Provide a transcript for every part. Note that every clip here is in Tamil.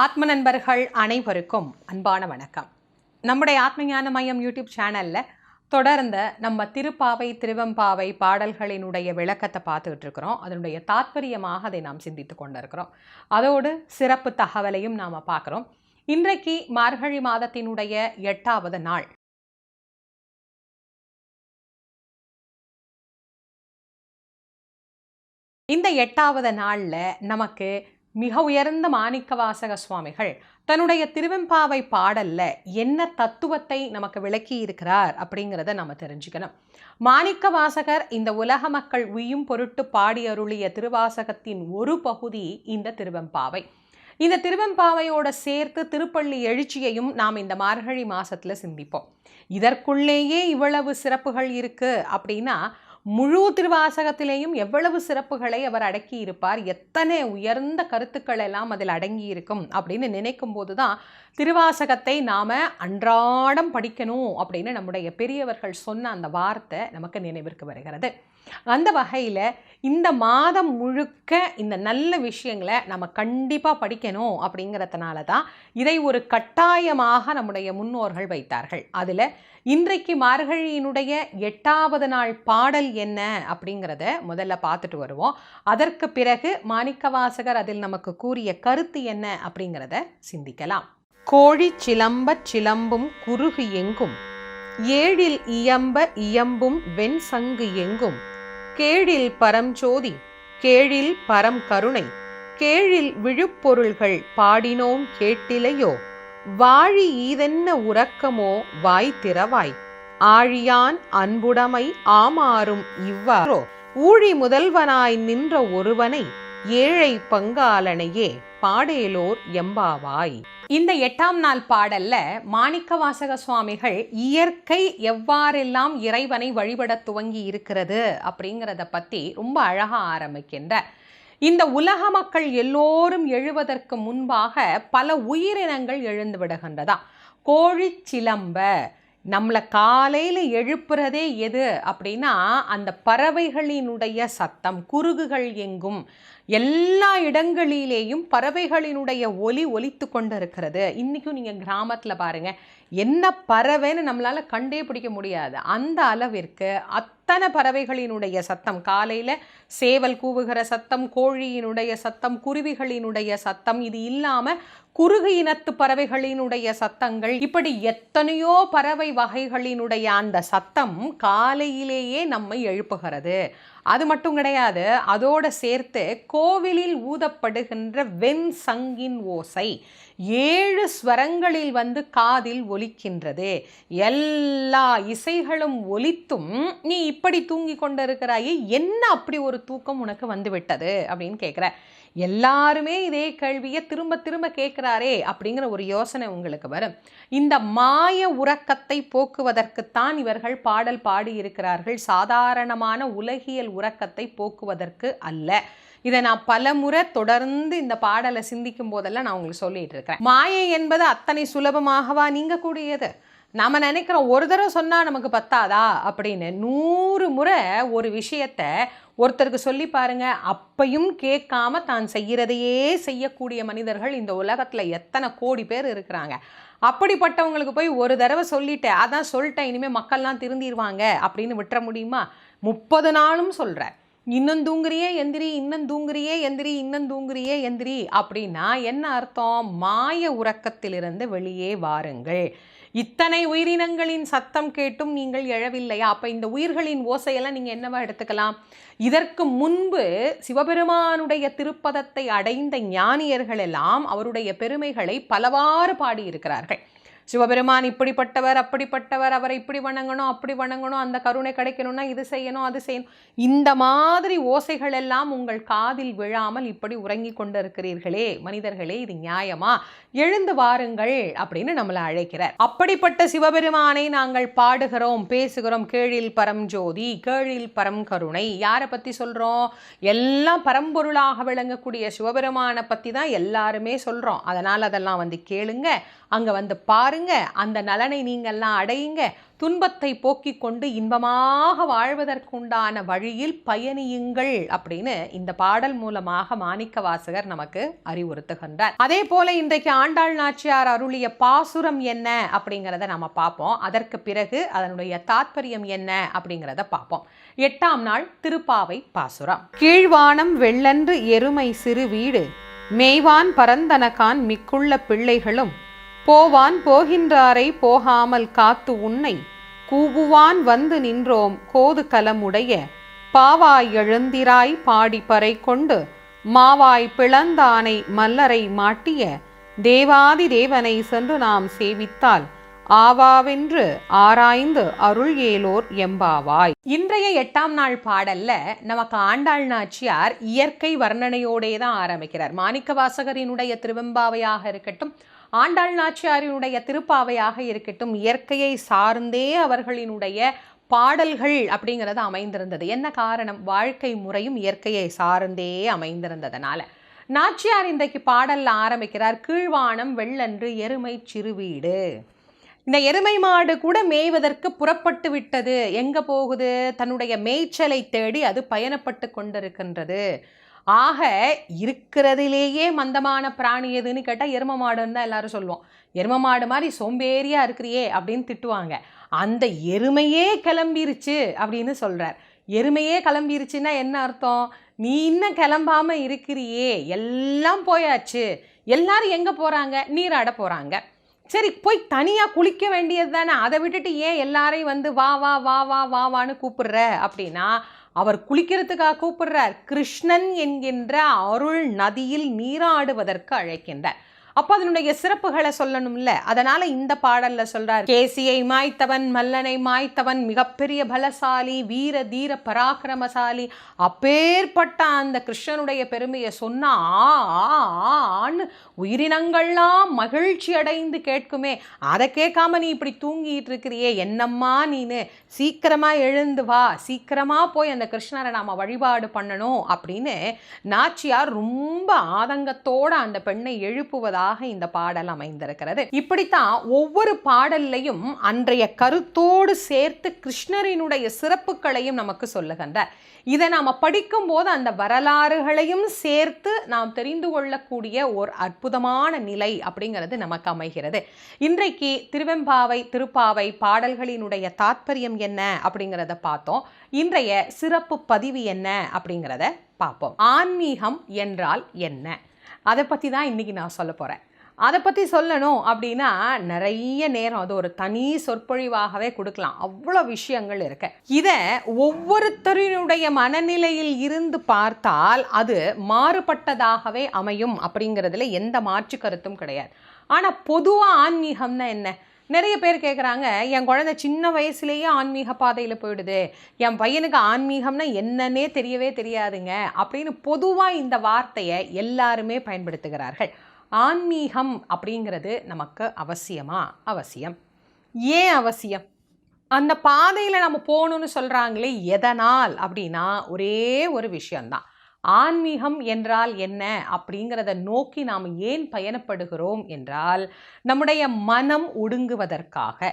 ஆத்ம நண்பர்கள் அனைவருக்கும் அன்பான வணக்கம். நம்முடைய ஆத்மஞான மையம் யூடியூப் சேனலில் தொடர்ந்த நம்ம திருப்பாவை திருவெம்பாவை பாடல்களினுடைய விளக்கத்தை பார்த்துக்கிட்டு இருக்கிறோம். அதனுடைய தாத்பரியமாக அதை நாம் சிந்தித்து கொண்டிருக்கிறோம். அதோடு சிறப்பு தகவலையும் நாம் பார்க்குறோம். இன்றைக்கு மார்கழி மாதத்தினுடைய எட்டாவது நாள். இந்த எட்டாவது நாளில் நமக்கு மிக உயர்ந்த மாணிக்கவாசக சுவாமிகள் தன்னுடைய திருவெம்பாவை பாடல்ல என்ன தத்துவத்தை நமக்கு விளக்கி இருக்கிறார் அப்படிங்கிறத நம்ம தெரிஞ்சுக்கணும். மாணிக்க வாசகர் இந்த உலக மக்கள் உயும் பொருட்டு பாடி அருளிய திருவாசகத்தின் ஒரு பகுதி இந்த திருவெம்பாவை. இந்த திருவெம்பாவையோட சேர்த்து திருப்பள்ளி எழுச்சியையும் நாம் இந்த மார்கழி மாசத்துல சிந்திப்போம். இதற்குள்ளேயே இவ்வளவு சிறப்புகள் இருக்கு அப்படின்னா முழு திருவாசகத்திலேயும் எவ்வளவு சிறப்புகளை அவர் அடக்கி இருப்பார் எத்தனை உயர்ந்த கருத்துக்கள் எல்லாம் அதில் அடங்கி இருக்கும் அப்படின்னு நினைக்கும் போது தான் திருவாசகத்தை நாம் அன்றாடம் படிக்கணும் அப்படின்னு நம்முடைய பெரியவர்கள் சொன்ன அந்த வார்த்தை நமக்கு நினைவிற்கு வருகிறது. அந்த வகையில் இந்த மாதம் முழுக்க இந்த நல்ல விஷயங்களை நம்ம கண்டிப்பாக படிக்கணும் அப்படிங்கிறதுனால தான் இதை ஒரு கட்டாயமாக நம்முடைய முன்னோர்கள் வைத்தார்கள். அதில் இன்றைக்கு மார்கழியினுடைய எட்டாவது நாள் பாடல் என்ன அப்படிங்கிறத முதல்ல பார்த்துட்டு வருவோம். அதற்கு பிறகு மாணிக்கவாசகர் அதில் நமக்கு கூறிய கருத்து என்ன அப்படிங்கிறத சிந்திக்கலாம். கோழி சிலம்பச் சிலம்பும் குறுகு எங்கும் ஏழில் இயம்ப இயம்பும் வெண் சங்கு எங்கும் கேழில் பரஞ்சோதி கேழில் பரம் கருணை கேழில் விழுப்பொருள்கள் பாடினோம் கேட்டிலையோ? வாழி ஈதென்ன உறக்கமோ வாய் திறவாய் ஆழியான் அன்புடைமை ஆமாறும் இவ்வாறோ? ஊழி முதல்வனாய் நின்ற ஒருவனை ஏழை பங்காளனையே பாடேலோர் எம்பாவாய். இந்த எட்டாம் நாள் பாடல்ல மாணிக்கவாசக சுவாமிகள் இயற்கை எவ்வாறெல்லாம் இறைவனை வழிபட துவங்கி இருக்கிறது அப்படிங்கிறத பத்தி ரொம்ப அழகா ஆரம்பிக்கின்ற இந்த உலக மக்கள் எல்லோரும் எழுவதற்கு முன்பாக பல உயிரினங்கள் எழுந்து விடுகின்றதா? கோழி சிலம்ப நம்மளை காலையில் எழுப்புறதே எது அப்படின்னா அந்த பறவைகளினுடைய சத்தம் குருகுகள் எங்கும் எல்லா இடங்களிலேயும் பறவைகளினுடைய ஒலி ஒலித்து கொண்டு இருக்கிறது இன்றைக்கும் நீங்கள் கிராமத்தில் பாருங்கள் என்ன பறவைன்னு நம்மளால் கண்டே பிடிக்க முடியாது. அந்த அளவிற்கு அத்தனை பறவைகளினுடைய சத்தம் காலையில் சேவல் கூவுகிற சத்தம் கோழியினுடைய சத்தம் குருவிகளினுடைய சத்தம் இது இல்லாமல் குறுகு இனத்து பறவைகளினுடைய சத்தங்கள் இப்படி எத்தனையோ பறவை வகைகளினுடைய அந்த சத்தம் காலையிலேயே நம்மை எழுப்புகிறது. அது மட்டும் கிடையாது அதோடு சேர்த்து கோவிலில் ஊதப்படுகின்ற வெண் சங்கின் ஓசை. ஏழு ஸ்வரங்களில் வந்து காதில் ஒலிக்கின்றது. எல்லா இசைகளும் ஒலித்தும் நீ இப்படி தூங்கி கொண்டிருக்கிறாயே என்ன அப்படி ஒரு தூக்கம் உனக்கு வந்துவிட்டது? அப்படின்னு கேட்குற எல்லாருமே இதே கேள்வியை திரும்ப திரும்ப கேட்குறாரே அப்படிங்கிற ஒரு யோசனை உங்களுக்கு வரும். இந்த மாய உறக்கத்தை போக்குவதற்குத்தான் இவர்கள் பாடல் பாடியிருக்கிறார்கள். சாதாரணமான உலகியல் உறக்கத்தை போக்குவதற்கு அல்ல. இதை நான் பல முறை தொடர்ந்து இந்த பாடலை சிந்திக்கும் போதெல்லாம் நான் உங்களுக்கு சொல்லிட்டு இருக்கிறேன். மாயை என்பது அத்தனை சுலபமாகவா நீங்கக்கூடியது? நம்ம நினைக்கிறோம் ஒரு தடவை சொன்னால் நமக்கு பத்தாதா? அப்படின்னு நூறு முறை ஒரு விஷயத்த ஒருத்தருக்கு சொல்லி பாருங்க அப்பையும் கேட்காம தான் செய்கிறதையே செய்யக்கூடிய மனிதர்கள் இந்த உலகத்தில் எத்தனை கோடி பேர் இருக்கிறாங்க. அப்படிப்பட்டவங்களுக்கு போய் ஒரு தடவை சொல்லிட்டேன் அதான் சொல்லிட்டேன் இனிமேல் மக்கள்லாம் திருந்திடுவாங்க அப்படின்னு விட்டுற முடியுமா? முப்பது நாளும் சொல்கிறேன் இன்னும் தூங்குறியே எந்திரி இன்னும் தூங்குறியே எந்திரி இன்னும் தூங்குறியே எந்திரி அப்படின்னா என்ன அர்த்தம்? மாய உறக்கத்திலிருந்து வெளியே வாருங்கள். இத்தனை உயிரினங்களின் சத்தம் கேட்டும் நீங்கள் எழவில்லையா? அப்போ இந்த உயிர்களின் ஓசையெல்லாம் நீங்கள் என்னவா எடுத்துக்கலாம்? இதற்கு முன்பு சிவபெருமானுடைய திருப்பதத்தை அடைந்த ஞானியர்கள் எல்லாம் அவருடைய பெருமைகளை பலவாறு பாடியிருக்கிறார்கள். சிவபெருமான் இப்படிப்பட்டவர் அப்படிப்பட்டவர் அவரை இப்படி வணங்கணும் அப்படி வணங்கணும் அந்த கருணை கிடைக்கணும்னா இது செய்யணும் அது செய்யணும். இந்த மாதிரி ஓசைகள் எல்லாம் உங்கள் காதில் விழாமல் இப்படி உறங்கி கொண்டு இருக்கிறீர்களே மனிதர்களே இது நியாயமா? எழுந்து வாருங்கள் அப்படின்னு நம்மளை அழைக்கிறார். அப்படிப்பட்ட சிவபெருமானை நாங்கள் பாடுகிறோம் பேசுகிறோம் கேழில் பரம் ஜோதி கேழில் பரம் கருணை. யாரை பற்றி சொல்கிறோம் எல்லாம் பரம்பொருளாக விளங்கக்கூடிய சிவபெருமானை பற்றி தான் எல்லாருமே சொல்கிறோம் அதனால் அதெல்லாம் வந்து கேளுங்க. அங்கே வந்து பாரு பாருங்க அந்த நலனை நீங்கள்லாம் அடையுங்க. துன்பத்தை போக்கிக் கொண்டு இன்பமாக வாழ்வதற்குண்டான வழியில் பயணியுங்கள் அப்படின்னு இந்த பாடல் மூலமாக மாணிக்க வாசகர் நமக்கு அறிவுறுத்துகின்றார். அதே போல இன்றைக்கு ஆண்டாள் நாச்சியார் அருளிய பாசுரம் என்ன அப்படிங்கிறத நம்ம பார்ப்போம். அதற்கு பிறகு அதனுடைய தாத்பரியம் என்ன அப்படிங்கிறத பார்ப்போம். எட்டாம் நாள் திருப்பாவை பாசுரம். கீழ்வானம் வெள்ளன்று எருமை சிறு வீடு மேய்வான் பரந்தனகான் மிக்குள்ள பிள்ளைகளும் போவான் போகின்றாரை போகாமல் காத்து உன்னை. கூவுவான் வந்து நின்றோம் கோது கலமுடைய. பாவாய் எழுந்திராய் பாடி பறை கொண்டு. மாவாய் பிளந்தானை மல்லரை மாட்டிய. தேவாதி தேவனை சென்று நாம் சேவித்தால். ஆவாவென்று ஆராய்ந்து அருள் ஏலோர் எம்பாவாய். இன்றைய எட்டாம் நாள் பாடல்ல நமக்கு ஆண்டாள் நாச்சியார் இயற்கை வர்ணனையோடே தான் ஆரம்பிக்கிறார். மாணிக்க வாசகரினுடைய திருவெம்பாவையாக இருக்கட்டும் ஆண்டாள் நாச்சியாரினுடைய திருப்பாவையாக இருக்கட்டும் இயற்கையை சார்ந்தே அவர்களினுடைய பாடல்கள் அப்படிங்கிறது அமைந்திருந்தது. என்ன காரணம்? வாழ்க்கை முறையும் இயற்கையை சார்ந்தே அமைந்திருந்ததுனால. நாச்சியார் இன்றைக்கு பாடலில் ஆரம்பிக்கிறார் கீழ்வானம் வெள்ளன்று எருமை சிறுவீடு. இந்த எருமை மாடு கூட மேய்வதற்கு புறப்பட்டு விட்டது. எங்கே போகுது? தன்னுடைய மேய்ச்சலை தேடி அது பயணப்பட்டு கொண்டிருக்கின்றது. ஆக இருக்கிறதிலேயே மந்தமான பிராணி எதுன்னு கேட்டால் எரும மாடுன்னு தான் எல்லாரும் சொல்லுவோம். எரும மாடு மாதிரி சோம்பேறியாக இருக்கிறியே அப்படின்னு திட்டுவாங்க. அந்த எருமையே கிளம்பிருச்சு அப்படின்னு சொல்கிறார் எருமையே கிளம்பிருச்சுன்னா என்ன அர்த்தம்? நீ இன்னும் கிளம்பாம இருக்கிறியே. எல்லாம் போயாச்சு. எல்லாரும் எங்கே போகிறாங்க நீராட போகிறாங்க சரி போய் தனியாக குளிக்க வேண்டியது தானே. அதை விட்டுட்டு ஏன் எல்லாரையும் வந்து வா வா வா வா வா வான்னு கூப்பிடுற அப்படின்னா அவர் குளிக்கிறதுக்காக கூப்பிடுறார். கிருஷ்ணன் என்கின்ற அருள் நதியில் நீராடுவதற்கு அழைக்கின்றார். அப்போ அதனுடைய சிறப்புகளை சொல்லணும்ல. அதனால இந்த பாடல்ல சொல்றார். கேசியை மாய்த்தவன் மல்லனை மாய்த்தவன் மிகப்பெரிய பலசாலி வீர தீர பராக்கிரமசாலி. அப்பேற்பட்ட அந்த கிருஷ்ணனுடைய பெருமையை சொன்னா ஆன்னு உயிரினங்கள்லாம் மகிழ்ச்சி அடைந்து கேட்குமே. அதை கேட்காம நீ இப்படி தூங்கிட்டு இருக்கிறியே என்னம்மா நீனு? சீக்கிரமா எழுந்து வா சீக்கிரமா போய் அந்த கிருஷ்ணரை நாம வழிபாடு பண்ணணும் அப்படின்னு நாச்சியார் ரொம்ப ஆதங்கத்தோட அந்த பெண்ணை எழுப்புவதா பாடலாக இந்த பாடல் அமைந்திருக்கிறது. இப்படித்தான் ஒவ்வொரு பாடல்லையும் அன்றைய கருத்தோடு சேர்த்து கிருஷ்ணரினுடைய சிறப்புகளையும் நமக்கு சொல்லுகின்றார். இதை நாம் படிக்கும்போது அந்த வரலாறுகளையும் சேர்த்து நாம் தெரிந்து கொள்ளக்கூடிய ஒரு அற்புதமான நிலை அப்படிங்கிறது நமக்கு அமைகிறது. இன்றைக்கு திருவெம்பாவை திருப்பாவை பாடல்களினுடைய தாத்பரியம் என்ன அப்படிங்கிறத பார்த்தோம். இன்றைய சிறப்பு பதிவு என்ன அப்படிங்கிறத பார்ப்போம். ஆன்மீகம் என்றால் என்ன? அதை பற்றி தான் இன்னைக்கு நான் சொல்ல போகிறேன் அதை பற்றி சொல்லணும் அப்படின்னா நிறைய நேரம் அது ஒரு தனி சொற்பொழிவாகவே கொடுக்கலாம். அவ்வளோ விஷயங்கள் இருக்கு. இதை ஒவ்வொருத்தரினுடைய மனநிலையில் இருந்து பார்த்தால் அது மாறுபட்டதாகவே அமையும் அப்படிங்கிறதுல எந்த மாற்று கருத்தும் கிடையாது. ஆனால் பொதுவாக ஆன்மீகம்னா என்ன? நிறைய பேர் கேட்குறாங்க என் குழந்தை சின்ன வயசுலேயே ஆன்மீக பாதையில் போயிடுது. என் பையனுக்கு ஆன்மீகம்னா என்னன்னே தெரியவே தெரியாதுங்க அப்படின்னு பொதுவாக இந்த வார்த்தையை எல்லாருமே பயன்படுத்துகிறார்கள். ஆன்மீகம் அப்படிங்கிறது நமக்கு அவசியமா? அவசியம். ஏன் அவசியம்? அந்த பாதையில் நம்ம போகணும்னு சொல்கிறாங்களே எதனால் அப்படின்னா ஒரே ஒரு விஷயந்தான் ஆன்மீகம் என்றால் என்ன அப்படிங்கிறத நோக்கி நாம் ஏன் பயணப்படுகிறோம் என்றால் நம்முடைய மனம் ஒடுங்குவதற்காக.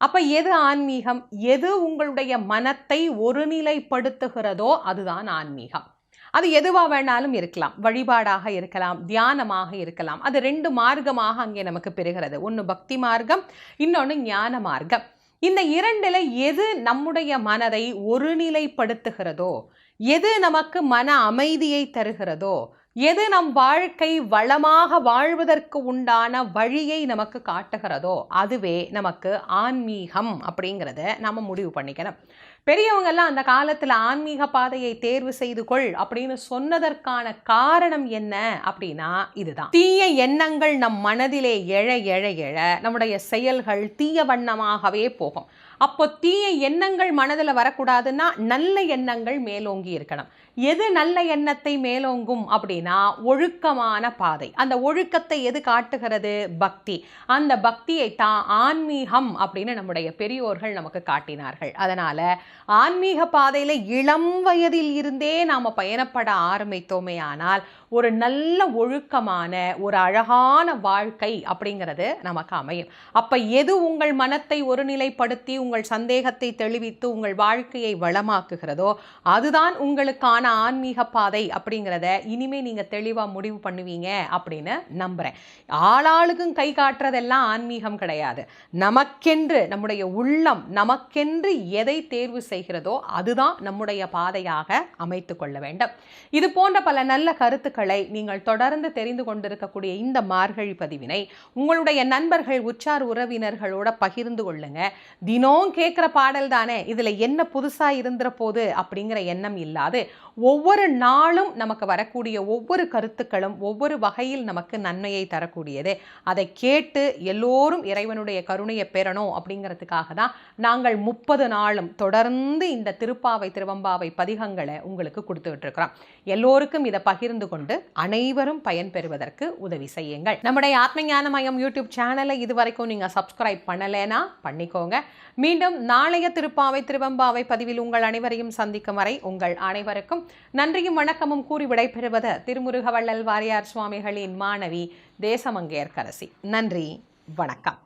அப்போ எது ஆன்மீகம்? எது உங்களுடைய மனத்தை ஒருநிலைப்படுத்துகிறதோ அதுதான் ஆன்மீகம். அது எதுவாக வேணாலும் இருக்கலாம். வழிபாடாக இருக்கலாம் தியானமாக இருக்கலாம். அது ரெண்டு மார்க்கமாக அங்கே நமக்கு பெறுகிறது. ஒன்று பக்தி மார்க்கம் இன்னொன்று ஞான மார்க்கம். இந்த இரண்டில் எது நம்முடைய மனதை ஒருநிலைப்படுத்துகிறதோ எது நமக்கு மன அமைதியை தருகிறதோ எது நம் வாழ்க்கை வளமாக வாழ்வதற்கு உண்டான வழியை நமக்கு காட்டுகிறதோ அதுவே நமக்கு ஆன்மீகம் அப்படிங்கிறத நம்ம முடிவு பண்ணிக்கணும். பெரியவங்கெல்லாம் அந்த காலத்தில் ஆன்மீக பாதையை தேர்வு செய்து கொள் அப்படின்னு சொன்னதற்கான காரணம் என்ன அப்படின்னா இதுதான். தீய எண்ணங்கள் நம் மனதிலே எழ எழ எழ நம்முடைய செயல்கள் தீய வண்ணமாகவே போகும். அப்போ தீய எண்ணங்கள் மனதில் வரக்கூடாதுன்னா நல்ல எண்ணங்கள் மேலோங்கி இருக்கணும். எது நல்ல எண்ணத்தை மேலோங்கும் அப்படின்னா ஒழுக்கமான பாதை. அந்த ஒழுக்கத்தை எது காட்டுகிறது? பக்தி. அந்த பக்தியை தான் ஆன்மீகம் அப்படின்னு நம்முடைய பெரியோர்கள் நமக்கு காட்டினார்கள். அதனால ஆன்மீக பாதையில இளம் வயதில் இருந்தே நாம பயணப்பட ஆரம்பித்தோமே ஆனால் ஒரு நல்ல ஒழுக்கமான ஒரு அழகான வாழ்க்கை அப்படிங்கிறது நமக்கு அமையும். அப்ப எது உங்கள் மனத்தை ஒருநிலைப்படுத்தி உங்கள் சந்தேகத்தை தெளிவித்து உங்கள் வாழ்க்கையை வளமாக்குகிறதோ அதுதான் உங்களுக்கான ஆன்மீக பாதை அப்படிங்கிறத இனிமே நீங்கள் தெளிவாக முடிவு பண்ணுவீங்க அப்படின்னு நம்புகிறேன் ஆளாளுக்கும் கை காட்டுறதெல்லாம் ஆன்மீகம் கிடையாது. நமக்கென்று நம்முடைய உள்ளம் நமக்கென்று எதை தேர்வு செய்கிறதோ அதுதான் நம்முடைய பாதையாக அமைத்து கொள்ள வேண்டும். இது போன்ற பல நல்ல கருத்துக்களை நீங்கள் தொடர்ந்து தெரிந்து கொண்டிருக்கக்கூடிய இந்த மார்கழி பதிவினை உங்களுடைய நண்பர்கள் உற்றார் உறவினர்களோட பகிர்ந்து கொள்ளுங்க. தினம் கேட்குற பாடல் தானே. இதில் என்ன புதுசாக இருந்துற போது அப்படிங்கிற எண்ணம் இல்லாது ஒவ்வொரு நாளும் நமக்கு வரக்கூடிய ஒவ்வொரு கருத்துக்களும் ஒவ்வொரு வகையில் நமக்கு நன்மையை தரக்கூடியது. அதை கேட்டு எல்லோரும் இறைவனுடைய கருணையை பெறணும் அப்படிங்கிறதுக்காக தான் நாங்கள் முப்பது நாளும் தொடர்ந்து இந்த திருப்பாவை திருவம்பாவை பதிகங்களை உங்களுக்கு கொடுத்துக்கிட்டு இருக்கிறோம் எல்லோருக்கும் இதை பகிர்ந்து கொண்டு அனைவரும் பயன்பெறுவதற்கு உதவி செய்யுங்கள். நம்முடைய ஆத்ம ஞானமயம் யூடியூப் சேனலை இதுவரைக்கும் நீங்கள் சப்ஸ்கிரைப் பண்ணலைன்னா பண்ணிக்கோங்க. மீண்டும் நாளைய திருப்பாவை திருவம்பாவை பதிவில் உங்கள் அனைவரையும் சந்திக்கும் வரை உங்கள் அனைவருக்கும் நன்றியும் வணக்கமும் கூறி விடைபெறுவது திருமுருகவள்ளல் வாரியார் சுவாமிகளின் மாணவி தேசமங்கையர்கரசி நன்றி வணக்கம்.